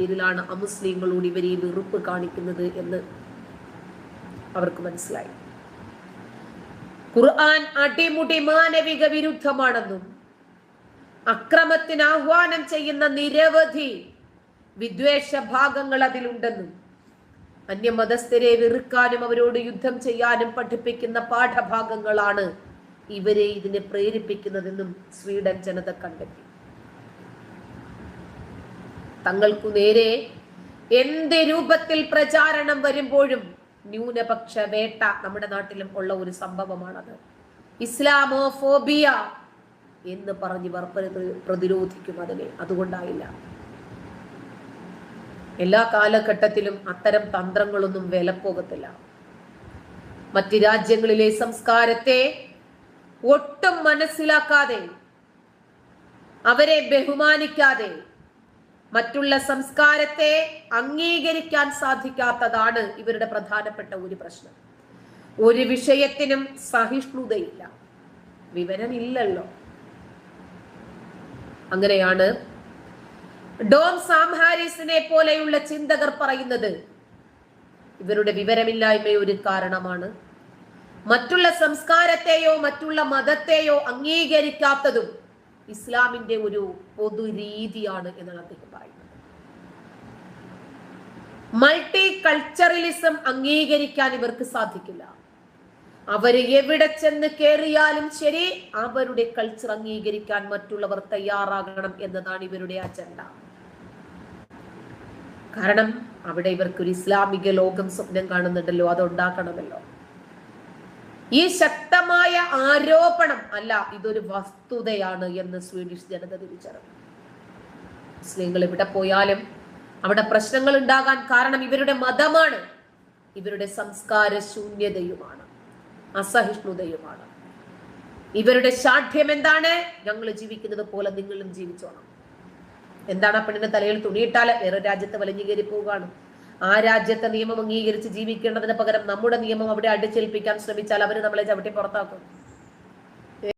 പേരിലാണ് അമുസ്ലിങ്ങളോട് ഇവർ ഈ വെറുപ്പ് കാണിക്കുന്നത് എന്ന് അവർക്ക് മനസ്സിലായി. ഖുർആൻ അടിമുടി മാനവിക വിരുദ്ധമാണെന്നും അക്രമത്തിന് ആഹ്വാനം ചെയ്യുന്ന നിരവധി വിദ്വേഷ ഭാഗങ്ങൾ അതിലുണ്ടെന്നും അന്യമതസ്ഥരെ വെറുക്കാനും അവരോട് യുദ്ധം ചെയ്യാനും പഠിപ്പിക്കുന്ന പാഠഭാഗങ്ങളാണ് ഇവരെ ഇതിനെ പ്രേരിപ്പിക്കുന്നതെന്നും സ്വീഡൻ ജനത കണ്ടെത്തി. തങ്ങൾക്കു നേരെ എന്ത് രൂപത്തിൽ പ്രചാരണം വരുമ്പോഴും ന്യൂനപക്ഷ വേട്ട നമ്മുടെ നാട്ടിലും ഉള്ള ഒരു സംഭവമാണത്. ഇസ്ലാമോഫോബിയ എന്ന് പറഞ്ഞ് ഇവർ പ്രതി- പ്രതിരോധിക്കും അതിനെ. അതുകൊണ്ടായില്ല. എല്ലാ കാലഘട്ടത്തിലും അത്തരം തന്ത്രങ്ങളൊന്നും വിലപ്പോകത്തില്ല. മറ്റ് രാജ്യങ്ങളിലെ സംസ്കാരത്തെ ഒട്ടും മനസ്സിലാക്കാതെ അവരെ ബഹുമാനിക്കാതെ മറ്റുള്ള സംസ്കാരത്തെ അംഗീകരിക്കാൻ സാധിക്കാത്തതാണ് ഇവരുടെ പ്രധാനപ്പെട്ട ഒരു പ്രശ്നം. ഒരു വിഷയത്തിനും സഹിഷ്ണുതയില്ല. വിവരമില്ലല്ലോ. അങ്ങനെയാണ് ഡോം സാം ഹാരിസിനെ പോലെയുള്ള ചിന്തകർ പറയുന്നത്. ഇവരുടെ വിവരമില്ലായ്മ ഒരു കാരണമാണ്. മറ്റുള്ള സംസ്കാരത്തെയോ മറ്റുള്ള മതത്തെയോ അംഗീകരിക്കാത്തതും ഇസ്ലാമിന്റെ ഒരു പൊതു രീതിയാണ് എന്നാണ് അദ്ദേഹം പറയുന്നത്. മൾട്ടി കൾച്ചറലിസം അംഗീകരിക്കാൻ ഇവർക്ക് സാധിക്കില്ല. അവർ എവിടെ ചെന്ന് കയറിയാലും ശരി അവരുടെ കൾച്ചർ അംഗീകരിക്കാൻ മറ്റുള്ളവർ തയ്യാറാകണം എന്നതാണ് ഇവരുടെ അജണ്ട കാരണം അവിടെ ഇവർക്ക് ഒരു ഇസ്ലാമിക ലോകം സ്വപ്നം കാണുന്നുണ്ടല്ലോ അത് ഉണ്ടാക്കണമല്ലോ. ഈ ശക്തമായ ആരോപണം അല്ല ഇതൊരു വസ്തുതയാണ് എന്ന് സ്വീഡിഷ് ജനത തിരിച്ചറിഞ്ഞു. മുസ്ലിങ്ങൾ എവിടെ പോയാലും അവിടെ പ്രശ്നങ്ങൾ ഉണ്ടാകാൻ കാരണം ഇവരുടെ മതമാണ്. ഇവരുടെ സംസ്കാര ശൂന്യതയുമാണ് അസഹിഷ്ണുതയുമാണ്. ഇവരുടെ ശാഠ്യം എന്താണ്? ഞങ്ങൾ ജീവിക്കുന്നത് പോലെ നിങ്ങളും ജീവിച്ചോണം. എന്താണ് പെണ്ണിന്റെ തലയിൽ തുണിയിട്ടാൽ വേറെ രാജ്യത്ത് വലിഞ്ഞു കയറി പോവുകയാണ്? ആ രാജ്യത്തെ നിയമം അംഗീകരിച്ച് ജീവിക്കേണ്ടതിന് പകരം നമ്മുടെ നിയമം അവിടെ അടിച്ചേൽപ്പിക്കാൻ ശ്രമിച്ചാൽ അവർ നമ്മളെ ചവിട്ടി പുറത്താക്കും.